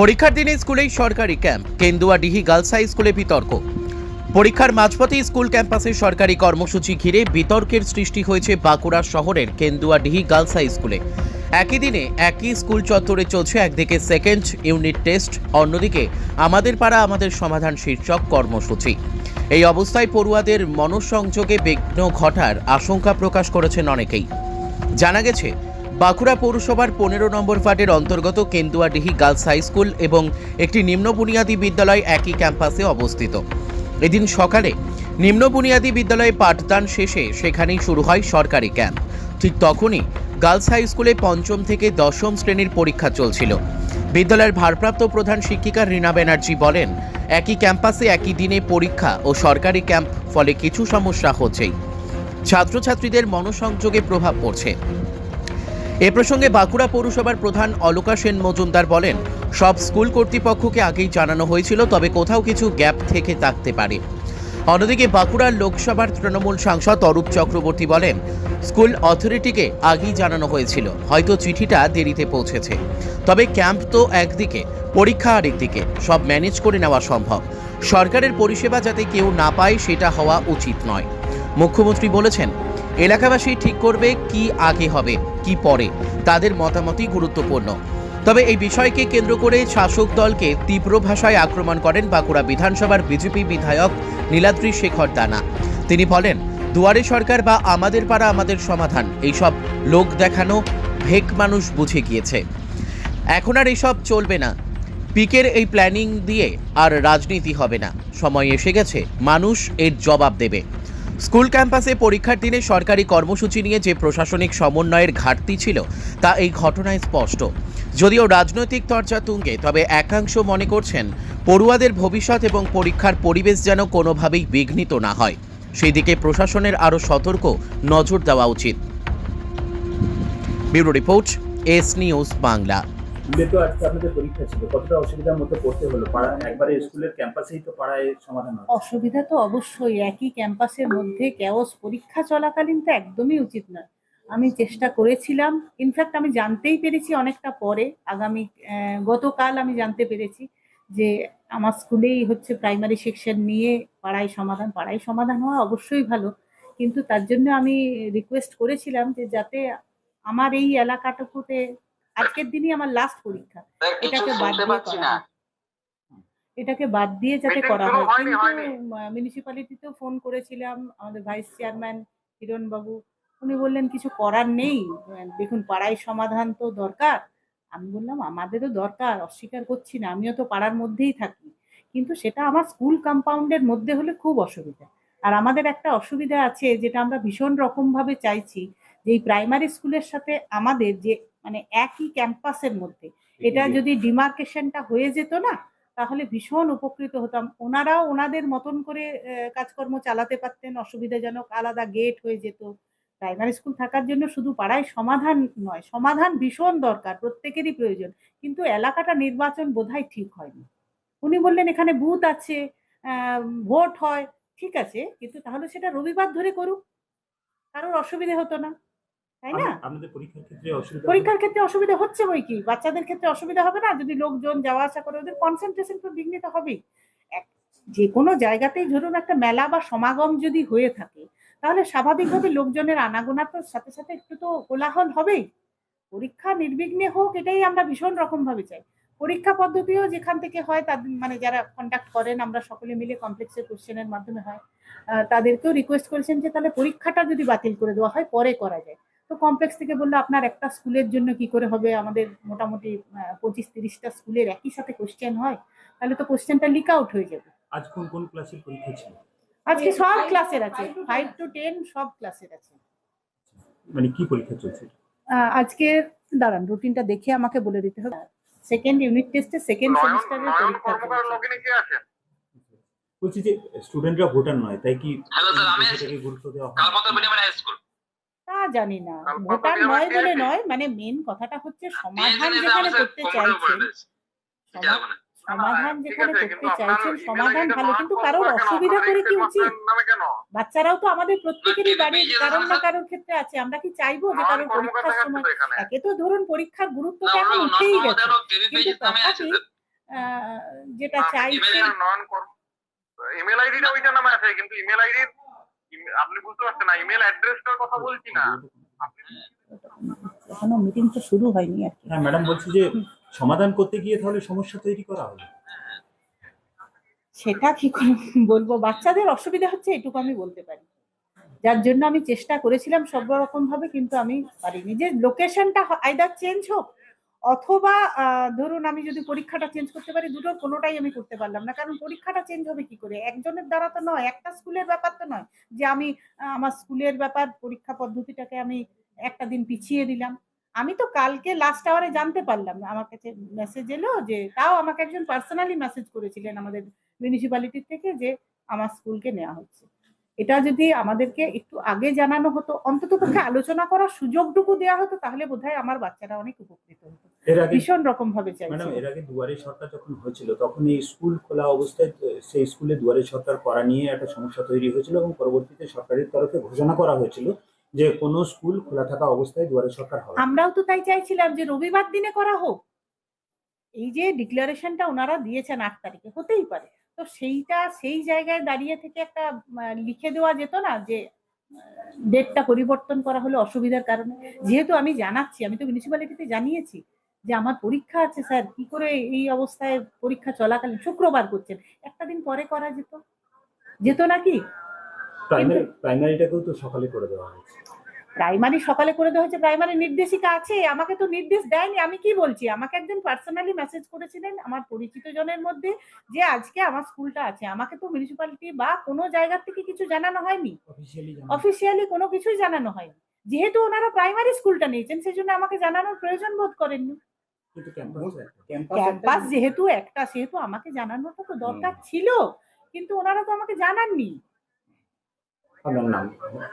পরীক্ষার দিনে স্কুলেই সরকারি ক্যাম্প কেন্দুয়াডিহি গার্লস হাই স্কুলে বিতর্ক। পরীক্ষার মাঝপথে স্কুল ক্যাম্পাসে সরকারি কর্মসূচি ঘিরে বিতর্কের সৃষ্টি হয়েছে বাঁকুড়া শহরের কেন্দুয়াডিহি গার্লস হাই স্কুলে। একই দিনে একই স্কুল চত্বরে চলছে একদিকে সেকেন্ড ইউনিট টেস্ট, অন্যদিকে আমাদের পাড়া আমাদের সমাধান শীর্ষক কর্মসূচি। এই অবস্থায় পড়ুয়াদের মনঃসংযোগে বিঘ্ন ঘটার আশঙ্কা প্রকাশ করেছেন অনেকেই। জানা গেছে বাঁকুড়া পৌরসভার পনেরো নম্বর ওয়ার্ডের অন্তর্গত কেন্দুয়াডিহি গার্লস হাই স্কুল এবং একটি নিম্ন বুনিয়াদী বিদ্যালয় একই ক্যাম্পাসে অবস্থিত। এদিন সকালে নিম্ন বুনিয়াদী বিদ্যালয়ে পাঠদান শেষে সেখানেই শুরু হয় সরকারি ক্যাম্প। ঠিক তখনই গার্লস হাই স্কুলে পঞ্চম থেকে দশম শ্রেণির পরীক্ষা চলছিল। বিদ্যালয়ের ভারপ্রাপ্ত প্রধান শিক্ষিকা রীনা ব্যানার্জি বলেন, একই ক্যাম্পাসে একই দিনে পরীক্ষা ও সরকারি ক্যাম্প, ফলে কিছু সমস্যা হচ্ছেই। ছাত্রছাত্রীদের মনসংযোগে প্রভাব পড়ছে। এ প্রসঙ্গে বাঁকুড়া পৌরসভার প্রধান অলোকা সেন মজুমদার বলেন, সব স্কুল কর্তৃপক্ষকে আগেই জানানো হয়েছিল, তবে কোথাও কিছু গ্যাপ থেকে থাকতে পারে। অন্যদিকে বাঁকুড়ার লোকসভার তৃণমূল সাংসদ অরূপ চক্রবর্তী বলেন, স্কুল অথরিটিকে আগেই জানানো হয়েছিল, হয়তো চিঠিটা দেরিতে পৌঁছেছে। তবে ক্যাম্প তো একদিকে, পরীক্ষা আরেকদিকে, সব ম্যানেজ করে নেওয়া সম্ভব। সরকারের পরিষেবা যাতে কেউ না পায়, সেটা হওয়া উচিত নয়। মুখ্যমন্ত্রী বলেছেন, এলাকাবাসী ঠিক করবে কি আগে হবে, কি পরে, তাদের মতামতই গুরুত্বপূর্ণ। তবে এই বিষয়কে কেন্দ্র করে শাসক দলকে তীব্র ভাষায় আক্রমণ করেন বাঁকুড়া বিধানসভার বিজেপি বিধায়ক নীলাদ্রি শেখর দানা। তিনি বলেন, দুয়ারে সরকার বা আমাদের পাড়া আমাদের সমাধান, এইসব লোক দেখানো ভেক মানুষ বুঝে গিয়েছে। এখন আর এসব চলবে না। পিকের এই প্ল্যানিং দিয়ে আর রাজনীতি হবে না। সময় এসে গেছে, মানুষ এর জবাব দেবে। স্কুল ক্যাম্পাসে পরীক্ষার দিনে সরকারি কর্মসূচি নিয়ে যে প্রশাসনিক সমন্বয়ের ঘাটতি ছিল, তা এই ঘটনায় স্পষ্ট। যদিও রাজনৈতিক চর্চা তুঙ্গে, তবে একাংশ মনে করছেন, পড়ুয়াদের ভবিষ্যৎ এবং পরীক্ষার পরিবেশ যেন কোনোভাবেই বিঘ্নিত না হয়। সেই দিকে প্রশাসনের আরও সতর্ক নজর দেওয়া উচিত। Bureau report, S news Bangla. তো আজকে আপনাদের পরীক্ষা ছিল। কতটা অসুবিধার মধ্যে পড়তে হলো? পাড়া, একবারে স্কুলের ক্যাম্পাসেই তো পাড়ায় সমাধান অসুবিধা তো অবশ্যই। একই ক্যাম্পাসের মধ্যে ক্যাওস পরীক্ষা চলাকালীন তো একদমই উচিত নয় আমি চেষ্টা করেছিলাম। ইনফ্যাক্ট আমি জানতেই পেরেছি অনেকটা পরে। আগামী গতকাল আমি জানতে পেরেছি যে আমার স্কুলেই হচ্ছে প্রাইমারি সেকশন নিয়ে পাড়ায় সমাধান। পাড়ায় সমাধান হওয়া অবশ্যই ভালো। কিন্তু তার জন্য আমি রিকোয়েস্ট করেছিলাম যে যাতে আমার এই এলাকাটুকুতে আজকের দিনই আমার লাস্ট পরীক্ষা। এটাকে বাদ দিয়ে করা এটাকে বাদ দিয়ে যাতে করা হয়। কিন্তু। মিউনিসিপ্যালিটিতেও ফোন করেছিলাম আমাদের ভাইস চেয়ারম্যান কিরণ বাবু উনি বললেন কিছু করার নেই। দেখুন পাড়ায় সমাধান তো দরকার। আমি বললাম আমাদেরও দরকার অস্বীকার করছি না। আমিও তো পাড়ার মধ্যেই থাকি। কিন্তু সেটা আমার স্কুল কম্পাউন্ডের মধ্যে হলে খুব অসুবিধা। আর আমাদের একটা অসুবিধা আছে যেটা আমরা ভীষণ রকম ভাবে চাইছি এই প্রাইমারি স্কুলের সাথে আমাদের যে মানে একই ক্যাম্পাসের মধ্যে এটা যদি ডিমার্কেশনটা হয়ে যেত না তাহলে ভীষণ উপকৃত হতাম। ওনারাও ওনাদের মতন করে কাজকর্ম চালাতে পারতেন অসুবিধাজনক আলাদা গেট হয়ে যেত। প্রাইমারি স্কুল থাকার জন্য শুধু পাড়ায় সমাধান নয় সমাধান ভীষণ দরকার প্রত্যেকেরই প্রয়োজন। কিন্তু এলাকাটা নির্বাচন বোধহয় ঠিক হয়নি। উনি বললেন এখানে বুথ আছে ভোট হয়। ঠিক আছে কিন্তু তাহলে সেটা রবিবার ধরে করুক। কারোর অসুবিধে হতো না। তাই না? পরীক্ষার ক্ষেত্রে অসুবিধা হচ্ছে বই কি? বাচ্চাদের ক্ষেত্রে অসুবিধা হবে না? যদি লোকজন যাওয়া আসা করে ওদের কনসেন্ট্রেশন তো বিঘ্নিত হবেই। যে কোনো জায়গাতেই ধরুন একটা মেলা বা সমাগম যদি হয়ে থাকে তাহলে স্বাভাবিকভাবে লোকজনের আনাগোনার তো সাথে সাথে একটু তো কোলাহল হবেই। পরীক্ষা নির্বিঘ্নে হোক এটাই আমরা ভীষণ রকম ভাবে চাই। পরীক্ষা পদ্ধতিও যেখান থেকে হয় তাদের মানে যারা কন্ডাক্ট করেন আমরা সকলে মিলে কমপ্লেক্সের কোশ্চেনের মাধ্যমে হয়। তাদেরকেও রিকোয়েস্ট করেছেন যে তাহলে পরীক্ষাটা যদি বাতিল করে দেওয়া হয় পরে করা যায়। তো কমপ্লেক্স থেকে বলল আপনার একটা স্কুলের জন্য কি করে হবে? আমাদের মোটামুটি পঁচিশ তিরিশটা স্কুলের একই সাথে কোশ্চেন হয়। তাহলে তো কোশ্চেনটা লিক আউট হয়ে যাবে। আজ কোন কোন ক্লাসের পরীক্ষা ছিল? আজকে সব ক্লাসের আছে। ফাইভ টু টেন সব ক্লাসের আছে। মানে কি পরীক্ষা চলছে? আহ, আজকে দাঁড়ান রুটিনটা দেখে আমাকে বলে দিতে হবে। সেকেন্ড ইউনিট টেস্টে সেকেন্ড সেমিস্টারের পরীক্ষা চলছে। লগ্নে কে আছেন বলছি যে স্টুডেন্টরা ভোটার নয় তাই কি গুরুত্ব দেওয়া হয়? তা জানি না। ভোটার নয় বলে নয় মানে মেন কথাটা হচ্ছে সমাধান সমাধান যেখানে করতে চাইছেন সমাধান ঠিক যেখানে করতে চাইছেন সমাধান ভালো কিন্তু কারোর অসুবিধা করে কি উচিত। বাচ্চারাও তো আমাদের প্রত্যেকেরই না, বাড়ি কিন্তু কারোর না কারোর ক্ষেত্রে আছে। আমরা কি চাইব যে কারোর পরীক্ষার সময় একে তো ধরুন পরীক্ষার গুরুত্ব এখন উঠেই গেছে। কিন্তু তথাপি যেটা চাইছি ইমেল আইডিটা ওইটা নামে আছে কিন্তু ইমেল আইডি আপনি বুঝতে পারছেন না ইমেল অ্যাড্রেসটার কথা বলছি না। আপনি এখনও মিটিং তো শুরু হয়নি আর কি। হ্যাঁ ম্যাডাম বলছি যে সমাধান করতে গিয়ে তাহলে সমস্যা তৈরি করা হলো সেটা কি করে বলব? বাচ্চাদের অসুবিধা হচ্ছে এটুকু আমি বলতে পারি। যার জন্য আমি চেষ্টা করেছিলাম সব রকম ভাবে কিন্তু আমি পারিনি। যে লোকেশনটা আইদার চেঞ্জ হোক অথবা ধরুন আমি যদি পরীক্ষাটা চেঞ্জ করতে পারি দুটোর কোনোটাই আমি করতে পারলাম না। কারণ পরীক্ষাটা চেঞ্জ হবে কি করে? একজনের দ্বারা তো নয়, একটা স্কুলের ব্যাপার তো নয় যে আমি আমার স্কুলের ব্যাপার, পরীক্ষা পদ্ধতিটাকে আমি একটা দিন পিছিয়ে দিলাম। আমি তো কালকে লাস্ট আওয়ারে জানতে পারলাম আমার কাছে মেসেজ এলো যে তাও আমাকে একজন পার্সোনালি মেসেজ করেছিলেন আমাদের মিউনিসিপ্যালিটি থেকে যে আমার স্কুলকে নেওয়া হচ্ছে। এটা যদি আমাদেরকে একটু আগে জানানো হতো, অন্তত পক্ষে আলোচনা করার সুযোগটুকু দেওয়া হতো, তাহলে বোধহয় আমার বাচ্চারা অনেক উপকৃত এর আগে ভীষণ রকম ভাবে ম্যাডাম এর আগে দুয়ারে সরকার যখন হয়েছিল তখন এই স্কুল খোলা অবস্থায় সেই স্কুলে দুয়ারে সরকার করা নিয়ে একটা সমস্যা তৈরি হয়েছিল এবং পরবর্তীতে সরকারের তরফে ঘোষণা করা হয়েছিল যে কোনো স্কুল খোলা থাকা অবস্থায় দুয়ারে সরকার হবে। আমরাও তো তাই চাইছিলাম যে রবিবার দিনে করা হোক। এই যে ডিক্লারেশনটা ওনারা দিয়েছেন আট তারিখে হতেই পারে। তো সেইটা সেই জায়গায় দাঁড়িয়ে থেকে একটা লিখে দেওয়া যেত না যে ডেটটা পরিবর্তন করা হলো অসুবিধার কারণে। যেহেতু আমি জানাচ্ছি আমি তো মিউনিসিপ্যালিটিতে জানিয়েছি যে আমার পরীক্ষা আছে স্যার কি করে এই অবস্থায় পরীক্ষা চলাকালীন? শুক্রবার করছেন। একটা দিন পরে করা যেত। যেত নাকি প্রাইমারি প্রাইমারিটাকেও তো সকালে করে দেওয়া হয়েছে। প্রাইমারি সকালে করে দেওয়া হয়েছে। প্রাইমারি নির্দেশিকা আছে। আমাকে তো নির্দেশ দেয়নি। আমি কি বলছি? আমাকে একজন পার্সোনালি মেসেজ করেছিলেন আমার পরিচিত জনের মধ্যে যে আজকে আমার স্কুলটা আছে। আমাকে তো মিউনিসিপ্যালিটি বা কোনো জায়গা থেকে কিছু জানানো হয়নি। অফিসিয়ালি অফিসিয়ালি কোনো কিছুই জানানো হয়নি। যেহেতু ওনারা প্রাইমারি স্কুলটা নিয়েছেন সেই জন্য আমাকে জানানোর প্রয়োজন বোধ করেননি। কিন্তু ক্যাম্পাস ক্যাম্পাস যেহেতু একটা। সেহেতু আমাকে জানানোটা তো দরকার ছিল কিন্তু ওনারা তো আমাকে জানাননি।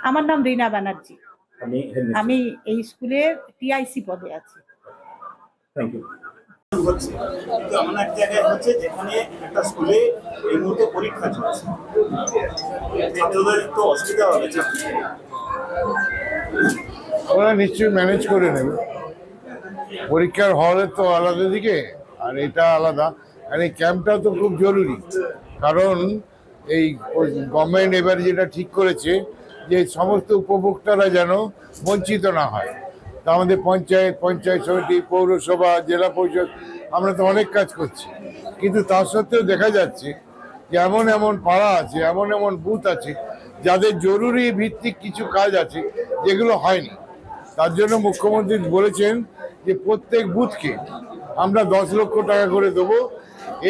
আমার নাম রীনা ব্যানার্জি। আমি আমি এই স্কুলের টিআইসি পদে আছি। থ্যাংক ইউ হচ্ছে কিন্তু এমন এক জায়গায় হচ্ছে যেখানে একটা স্কুলে এই মুহূর্তে পরীক্ষা চলছে। ছাত্রদের তো অসুবিধা হবে। ওরা নিশ্চয়ই ম্যানেজ করে নেবে। পরীক্ষার হলের তো আলাদা দিকে, আর এটা আলাদা। আর এই ক্যাম্পটা তো খুব জরুরি। কারণ এই গভর্নমেন্ট এবার যেটা ঠিক করেছে, যে সমস্ত উপভোক্তারা যেন বঞ্চিত না হয়। তা আমাদের পঞ্চায়েত পঞ্চায়েত সমিতি, পৌরসভা, জেলা পরিষদ, আমরা তো অনেক কাজ করছি। কিন্তু তা সত্ত্বেও দেখা যাচ্ছে যে এমন এমন পাড়া আছে, এমন এমন বুথ আছে, যাদের জরুরি ভিত্তিক কিছু কাজ আছে, যেগুলো হয়নি। তার জন্য মুখ্যমন্ত্রী বলেছেন যে প্রত্যেক বুথকে আমরা দশ লক্ষ টাকা করে দেবো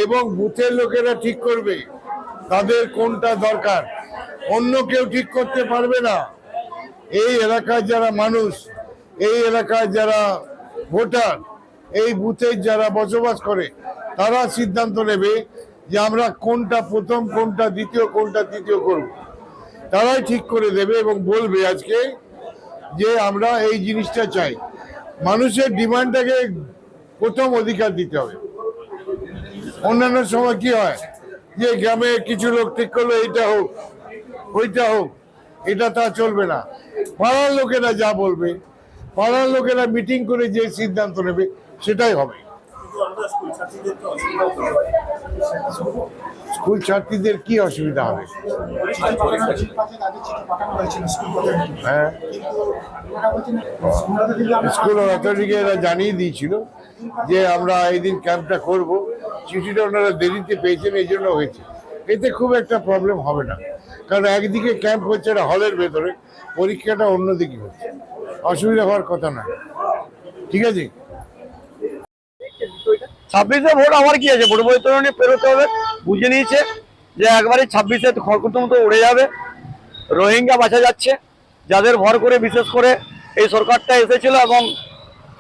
এবং বুথের লোকেরা ঠিক করবে তাদের কোনটা দরকার। অন্য কেউ ঠিক করতে পারবে না। এই এলাকার যারা মানুষ, এই এলাকার যারা ভোটার, এই বুথের যারা বসবাস করে, তারা সিদ্ধান্ত নেবে যে আমরা কোনটা প্রথম, কোনটা দ্বিতীয়, কোনটা তৃতীয় করব। তারাই ঠিক করে দেবে এবং বলবে আজকে যে আমরা এই জিনিসটা চাই। মানুষের ডিমান্ডটাকে প্রথম অধিকার দিতে হবে। অন্যান্য সময় কি হয়? যে গ্রামে কিছু লোক ঠিক করল, এইটা হোক, ওইটা হোক, এটা তা চলবে না। পাড়ার লোকেরা যা বলবে, পাড়ার লোকেরা মিটিং করে যে সিদ্ধান্ত নেবে, সেটাই হবে। স্কুল ছাত্রীদের কি অসুবিধা হবে? হ্যাঁ। স্কুল অথরিটিকে এরা জানিয়ে দিয়েছিল যে আমরা এই দিন ক্যাম্পটা করব। চিঠিটা ওনারা দেরিতে পেয়েছেন এই জন্য হয়েছে। এতে খুব একটা প্রবলেম হবে না। কারণ একদিকে ক্যাম্প হচ্ছে একটা হলের ভেতরে। পরীক্ষাটা অন্যদিকে হচ্ছে। অসুবিধা হওয়ার কথা না। ঠিক আছে? ছাব্বিশে ভোট আমার কি আছে? ভোট বৈতরণী পেরোতে হবে? বুঝে নিয়েছে যে একবারে ছাব্বিশে খড়কুটো মতো উড়ে যাবে। রোহিঙ্গা বাঁচা যাচ্ছে। যাদের ভর করে, বিশেষ করে এই সরকারটা এসেছিল এবং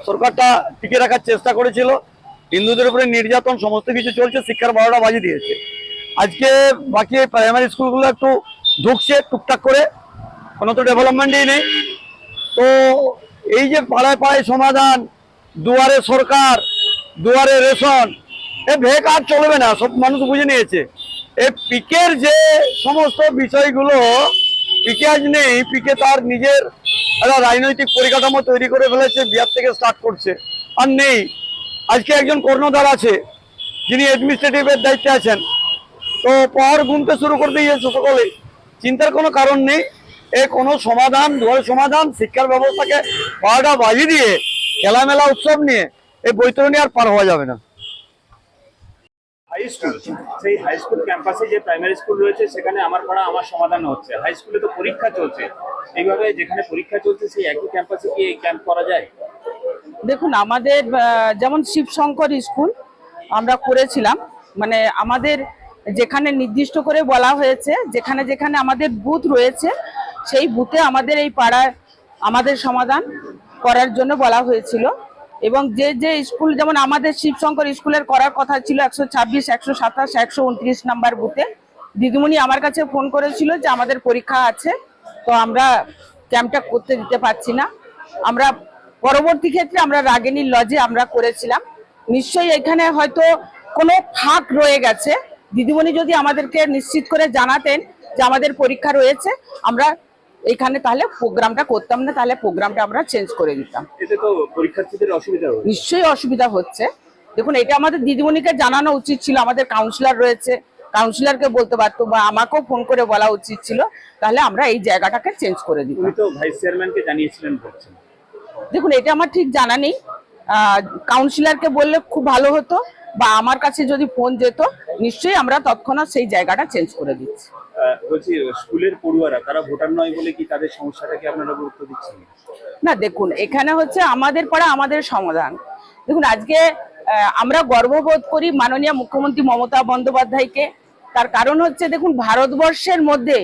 সরকারটা টিকে রাখার চেষ্টা করেছিল, হিন্দুদের উপরে নির্যাতন, সমস্ত কিছু চলছে, শিক্ষার বারোটা বাজিয়ে দিয়েছে। আজকে বাকি প্রাইমারি স্কুলগুলো একটু ঢুকছে টুকটাক করে, কোনো তো ডেভেলপমেন্টই নেই। তো এই যে পাড়ায় পাড়ায় সমাধান, দুয়ারে সরকার, দুয়ারে রেশন এ ভেক আর চলবে না, সব মানুষ বুঝে নিয়েছে। এ পিকের যে সমস্ত বিষয়গুলো, পিকে আজ নেই, পিকে তার নিজের একটা রাজনৈতিক পরিকাঠামো তৈরি করে ফেলেছে, বিহার থেকে স্টার্ট করছে, আর নেই। আজকে একজন কর্ণধার আছে, যিনি অ্যাডমিনিস্ট্রেটিভের দায়িত্বে আছেন। তো পাওয়ার গুনতে শুরু করে দিয়েছে সকলেই চিন্তার কোনো কারণ নেই। এ কোনো সমাধান, দুয়ারে সমাধান, শিক্ষার ব্যবস্থাকে বারোটা বাজিয়ে দিয়ে খেলামেলা উৎসব নিয়ে এই বৈতরণী আর পার হওয়া যাবে না। হাই স্কুল সেই হাই স্কুল ক্যাম্পাসে যে প্রাইমারি স্কুল রয়েছে, সেখানে আমার পাড়া আমার সমাধান হচ্ছে। হাই স্কুলে তো পরীক্ষা চলছে। এইভাবে যেখানে পরীক্ষা চলছে, সেই একই ক্যাম্পাসে কি এই ক্যাম্প করা যায়? দেখুন, আমাদের যেমন শিবশঙ্কর স্কুল, আমরা করেছিলাম। মানে আমাদের যেখানে নির্দিষ্ট করে বলা হয়েছে, যেখানে যেখানে আমাদের বুথ রয়েছে, সেই বুথে আমাদের এই পাড়ায় আমাদের সমাধান করার জন্য বলা হয়েছিল। এবং যে যে স্কুল, যেমন আমাদের শিবশঙ্কর স্কুলের করার কথা ছিল একশো ছাব্বিশ, একশো সাতাশ, একশো উনত্রিশ নাম্বার বুথে। দিদিমণি আমার কাছে ফোন করেছিল যে আমাদের পরীক্ষা আছে, তো আমরা ক্যাম্পটা করতে দিতে পারছি না। আমরা পরবর্তী ক্ষেত্রে আমরা রাগিনীর লজে আমরা করেছিলাম। নিশ্চয়ই এখানে হয়তো কোনো ফাঁক রয়ে গেছে। দিদিমণি যদি আমাদেরকে নিশ্চিত করে জানাতেন যে আমাদের পরীক্ষা রয়েছে, আমরা এখানে তাহলে প্রোগ্রামটা করতাম না তাহলে প্রোগ্রামটা আমরা চেঞ্জ করে দিতাম। এতে তো পরীক্ষার্থীদের অসুবিধা নিশ্চয়ই অসুবিধা হচ্ছে। দেখুন এটা আমাদের দিদিমণিকে জানানো উচিত ছিল আমাদের কাউন্সিলর রয়েছে। কাউন্সিলরকে বলতে পারতো বা আমাকেও ফোন করে বলা উচিত ছিল। তাহলে আমরা এই জায়গাটাকে চেঞ্জ করে দিতাম। উনি তো ভাইস চেয়ারম্যানকে জানিয়েছিলেন দেখুন এটা আমার ঠিক জানা নেই। কাউন্সিলরকে বললে খুব ভালো হতো বা আমার কাছে যদি ফোন যেত নিশ্চয়ই আমরা তৎক্ষণাৎ সেই জায়গাটা চেঞ্জ করে দিচ্ছি। বলছি স্কুলের পড়ুয়ারা, তারা ভোটার নয় বলে কি তাদের সমস্যাটাকে আপনারা গুরুত্ব দিচ্ছেন? না? দেখুন, এখানে হচ্ছে আমাদের পাড়া আমাদের সমাধান। দেখুন, আজকে আমরা গর্ববোধ করি মাননীয় মুখ্যমন্ত্রী মমতা বন্দ্যোপাধ্যায়কে। তার কারণ হচ্ছে, দেখুন, ভারতবর্ষের মধ্যে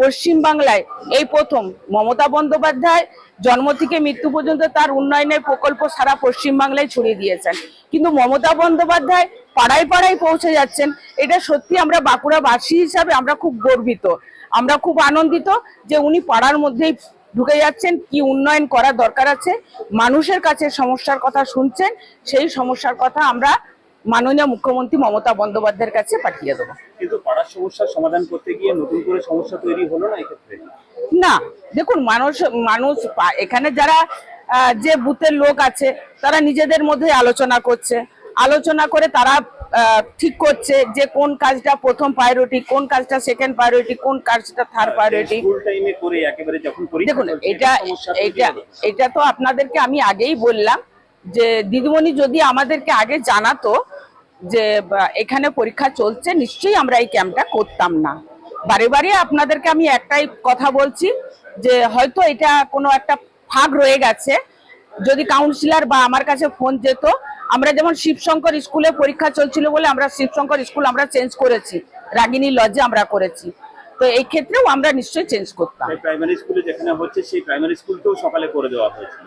পশ্চিম বাংলায় এই প্রথম মমতা বন্দ্যোপাধ্যায় জন্ম থেকে মৃত্যু পর্যন্ত তার উন্নয়নের প্রকল্প সারা পশ্চিম বাংলায় ছড়িয়ে দিয়েছেন। কিন্তু মমতা বন্দ্যোপাধ্যায় পাড়ায় পাড়ায় পৌঁছে যাচ্ছেন। এটা সত্যি আমরা বাঁকুড়াবাসী হিসাবে আমরা খুব গর্বিত। আমরা খুব আনন্দিত যে উনি পাড়ার মধ্যেই ঢুকে যাচ্ছেন কি উন্নয়ন করার দরকার আছে। মানুষের কাছে সমস্যার কথা শুনছেন সেই সমস্যার কথা আমরা মাননীয় মুখ্যমন্ত্রী মমতা বন্দ্যোপাধ্যায়ের কাছে পাঠিয়ে দেবো। কিন্তু পাড়ার সমস্যার সমাধান করতে গিয়ে নতুন করে সমস্যা তৈরি হলো না এক্ষেত্রে? না দেখুন মানুষ মানুষ এখানে যারা যে বুথের লোক আছে তারা নিজেদের মধ্যে আলোচনা করছে। আলোচনা করে তারা ঠিক করছে যে কোন কাজটা প্রথম প্রায়োরিটি কোন কাজটা সেকেন্ড প্রায়োরিটি কোন কাজটা থার্ড প্রায়োরিটি দেখুন এটা এটা এটা তো আপনাদেরকে আমি আগেই বললাম যে দিদিমণি যদি আমাদেরকে আগে জানাতো যে এখানে পরীক্ষা চলছে নিশ্চয়ই আমরা এই ক্যাম্পটা করতাম না। বারে বারে আপনাদেরকে আমি একটাই কথা বলছি যে হয়তো এটা কোনো একটা ফাঁক রয়ে গেছে যদি কাউন্সিলর বা আমার কাছে ফোন যেত আমরা যেমন শিবশঙ্কর স্কুলে পরীক্ষা চলছিল বলে আমরা শিবশঙ্কর স্কুল আমরা চেঞ্জ করেছি। রাগিনী লজে আমরা করেছি। তো এই ক্ষেত্রেও আমরা নিশ্চয়ই চেঞ্জ করতাম। প্রাইমারি স্কুলে যেখানে হচ্ছে সেই প্রাইমারি স্কুলকেও সকালে করে দেওয়া হয়েছিল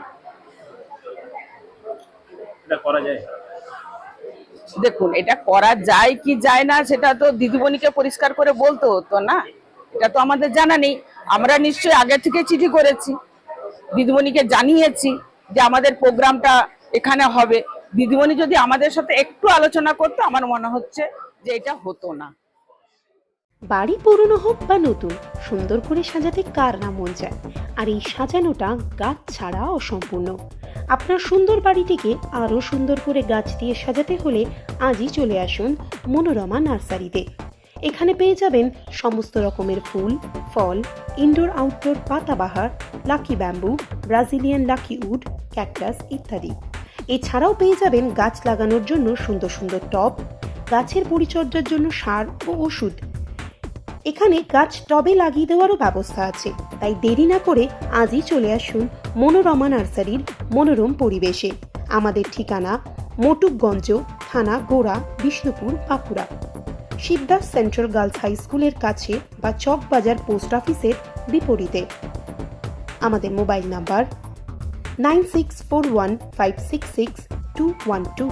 এটা করা যায়? দেখুন এটা করা যায় কি যায় না সেটা তো দিদিমণিকে পরিষ্কার করে বলতে হতো না। এটা তো আমাদের জানা নেই। আমরা নিশ্চয়ই আগে থেকে চিঠি করেছি। দিদিমণিকে জানিয়েছি। যে আমাদের প্রোগ্রামটা এখানে হবে। দিদিমণি যদি আমাদের সাথে একটু আলোচনা করতো, আমার মনে হচ্ছে যে এটা হতো না। বাড়ি পুরনো হোক বা নতুন, সুন্দর করে সাজাতে কার না মন চায়? আর এই সাজানোটা গাছ ছাড়া অসম্পূর্ণ। আপনার সুন্দর বাড়িটিকে আরও সুন্দর করে গাছ দিয়ে সাজাতে হলে আজই চলে আসুন মনোরমা নার্সারিতে। এখানে পেয়ে যাবেন সমস্ত রকমের ফুল, ফল indoor outdoor পাতাবাহার lucky bamboo Brazilian lucky wood cactus ইত্যাদি। এছাড়াও পেয়ে যাবেন গাছ লাগানোর জন্য সুন্দর সুন্দর টব, গাছের পরিচর্যার জন্য সার ও ওষুধ। এখানে গাছ টবে লাগিয়ে দেওয়ারও ব্যবস্থা আছে, তাই দেরি না করে আজই চলে আসুন মনোরমা নার্সারির মনোরম পরিবেশে। আমাদের ঠিকানা, মটুকগঞ্জ, থানা, গোড়া, Bishnupur, Bankura. Shibdas central girls high স্কুলের কাছে বা চক বাজার পোস্ট অফিসের বিপরীতে। আমাদের mobile number nine six four one five six six two one two.